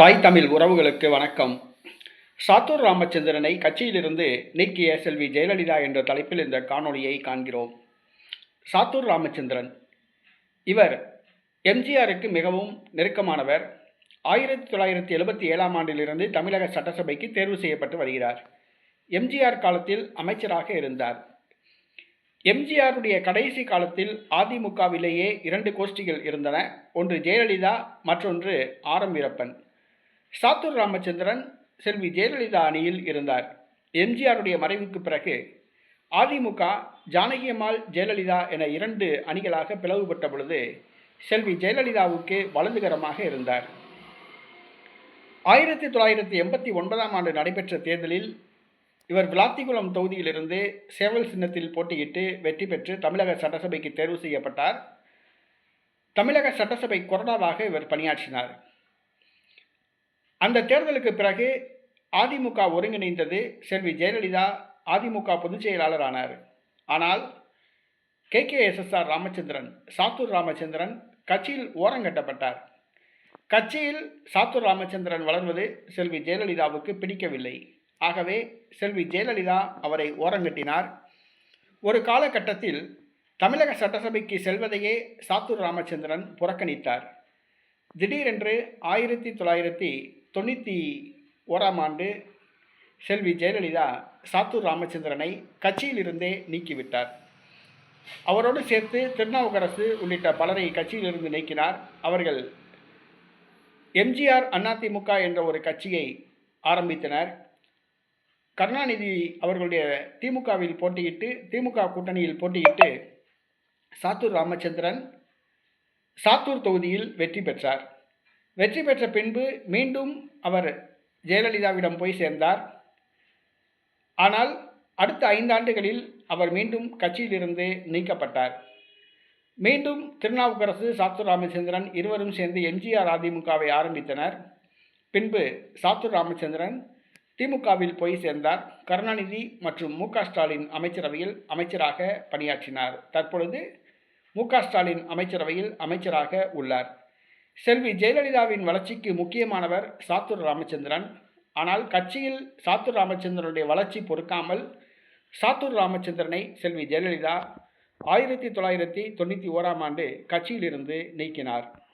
தாய் தமிழ் உறவுகளுக்கு வணக்கம். சாத்தூர் ராமச்சந்திரனை கட்சியிலிருந்து நீக்கிய செல்வி ஜெயலலிதா என்ற தலைப்பில் இந்த காணொளியை காண்கிறோம். சாத்தூர் ராமச்சந்திரன். இவர் எம்ஜிஆருக்கு மிகவும் நெருக்கமானவர். ஆயிரத்தி தொள்ளாயிரத்தி எழுபத்தி ஏழாம் ஆண்டிலிருந்து தமிழக சட்டசபைக்கு தேர்வு செய்யப்பட்டு வருகிறார். எம்ஜிஆர் காலத்தில் அமைச்சராக இருந்தார். எம்ஜிஆருடைய கடைசி காலத்தில் அதிமுகவிலேயே இரண்டு கோஷ்டிகள் இருந்தன. ஒன்று ஜெயலலிதா மற்றொன்று ஆர் எம் வீரப்பன். சாத்தூர் ராமச்சந்திரன் செல்வி ஜெயலலிதா அணியில் இருந்தார். எம்ஜிஆருடைய மறைவுக்கு பிறகு அதிமுக ஜானகி அம்மாள் ஜெயலலிதா என இரண்டு அணிகளாக பிளவுபட்ட பொழுது செல்வி ஜெயலலிதாவுக்கு வலதுகரமாக இருந்தார். ஆயிரத்தி தொள்ளாயிரத்தி எண்பத்தி ஒன்பதாம் ஆண்டு நடைபெற்ற தேர்தலில் இவர் விளாத்திகுளம் தொகுதியிலிருந்து சேவல் சின்னத்தில் போட்டியிட்டு வெற்றி பெற்று தமிழக சட்டசபைக்கு தேர்வு செய்யப்பட்டார். தமிழக சட்டசபை கொறடாவாக இவர் பணியாற்றினார். அந்த தேர்தலுக்கு பிறகு அதிமுக ஒருங்கிணைந்தது செல்வி ஜெயலலிதா அதிமுக பொதுச் செயலாளர் ஆனார் ஆனால் K. K. SSR Ramachandran Sattur Ramachandran கட்சியில் ஓரங்கட்டப்பட்டார் கட்சியில் சாத்தூர் ராமச்சந்திரன் வளர்வது செல்வி ஜெயலலிதாவுக்கு பிடிக்கவில்லை. ஆகவே செல்வி ஜெயலலிதா அவரை ஓரங்கட்டினார் ஒரு காலகட்டத்தில் தமிழக சட்டசபைக்கு செல்வதையே சாத்தூர் ராமச்சந்திரன் புறக்கணித்தார். திடீரென்று ஆயிரத்தி தொள்ளாயிரத்தி தொண்ணூற்றி ஓராம் ஆண்டு செல்வி ஜெயலலிதா சாத்தூர் ராமச்சந்திரனை கட்சியிலிருந்தே நீக்கிவிட்டார். அவரோடு சேர்த்து திருநாவுக்கரசு உள்ளிட்ட பலரை கட்சியிலிருந்து நீக்கினார். அவர்கள் எம்ஜிஆர் அதிமுக என்ற ஒரு கட்சியை ஆரம்பித்தனர். கருணாநிதி அவர்களுடைய திமுகவில் போட்டியிட்டு திமுக கூட்டணியில் போட்டியிட்டு சாத்தூர் ராமச்சந்திரன் சாத்தூர் தொகுதியில் வெற்றி பெற்றார். வெற்றி பெற்ற பின்பு மீண்டும் அவர் ஜெயலலிதாவிடம் போய் சேர்ந்தார். ஆனால் அடுத்த ஐந்தாண்டுகளில் அவர் மீண்டும் கட்சியிலிருந்து நீக்கப்பட்டார். மீண்டும் திருநாவுக்கரசு சாத்தூர் ராமச்சந்திரன் இருவரும் சேர்ந்து எம்ஜிஆர் அதிமுகவை ஆரம்பித்தனர். பின்பு சாத்தூர் ராமச்சந்திரன் திமுகவில் போய் சேர்ந்தார். கருணாநிதி மற்றும் மு ஸ்டாலின் அமைச்சரவையில் அமைச்சராக பணியாற்றினார். தற்பொழுது மு ஸ்டாலின் அமைச்சரவையில் அமைச்சராக உள்ளார். செல்வி ஜெயலலிதாவின் வளர்ச்சிக்கு முக்கியமானவர் சாத்தூர் ராமச்சந்திரன். ஆனால் கட்சியில் சாத்தூர் ராமச்சந்திரனுடைய வளர்ச்சி பொறுக்காமல் சாத்தூர் ராமச்சந்திரனை செல்வி ஜெயலலிதா ஆயிரத்தி தொள்ளாயிரத்தி தொண்ணூற்றி ஓராம் ஆண்டு கட்சியிலிருந்து நீக்கினார்.